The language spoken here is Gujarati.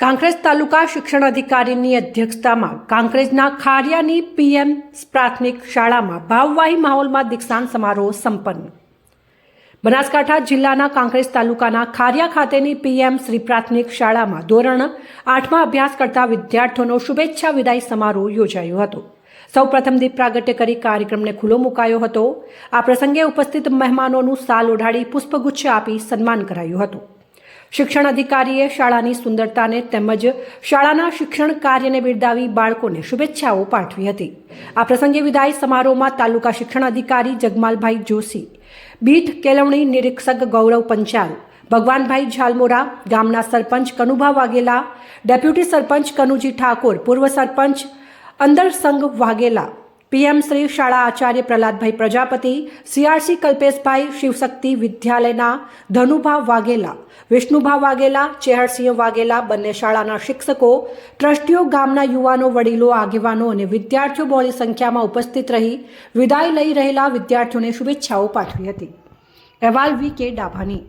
કાંકરેજ તાલુકા શિક્ષણ અધિકારીની અધ્યક્ષતામાં કાંકરેજના ખારિયાની પીએમ પ્રાથમિક શાળામાં ભાવવાહી માહોલમાં દીક્ષાંત સમારોહ સંપન્ન. બનાસકાંઠા જિલ્લાના કાંકરેજ તાલુકાના ખારિયા ખાતેની પીએમ શ્રી પ્રાથમિક શાળામાં ધોરણ આઠમાં અભ્યાસ કરતા વિદ્યાર્થીઓનો શુભેચ્છા વિદાય સમારોહ યોજાયો હતો. સૌપ્રથમ દીપ પ્રાગટ્ય કરી કાર્યક્રમને ખુલ્લો મુકાયો હતો. આ પ્રસંગે ઉપસ્થિત મહેમાનોનું સાલ ઓઢાડી પુષ્પગુચ્છ આપી સન્માન કરાયું હતું. શિક્ષણ અધિકારીએ શાળાની સુંદરતાને તેમજ શાળાના શિક્ષણ કાર્યને બિરદાવી બાળકોને શુભેચ્છાઓ પાઠવી હતી. આ પ્રસંગે વિદાય સમારોહમાં તાલુકા શિક્ષણ અધિકારી જગમાલભાઈ જોશી બીટ કેળવણી નિરીક્ષક ગૌરવ પંચાલ, ભગવાનભાઈ ઝાલમોરા, ગામના સરપંચ કનુભા વાઘેલા, ડેપ્યુટી સરપંચ કનુજી ઠાકોર, પૂર્વ સરપંચ અંદર સંઘ વાઘેલા પીએમ શ્રી શાળા આચાર્ય પ્રહલાદભાઈ પ્રજાપતિ, સીઆરસી કલ્પેશભાઈ શિવશક્તિ વિદ્યાલયના ધનુભાવ વાઘેલા વિષ્ણુભાવ વાઘેલા, ચેહરસિંહ વાઘેલા બંને શાળાના શિક્ષકો, ટ્રસ્ટીઓ ગામના યુવાનો, વડીલો, આગેવાનો અને વિદ્યાર્થીઓ બહોળી સંખ્યામાં ઉપસ્થિત રહી વિદાય લઈ રહેલા વિદ્યાર્થીઓને શુભેચ્છાઓ પાઠવી હતી. અહેવાલ વી કે ડાભાની.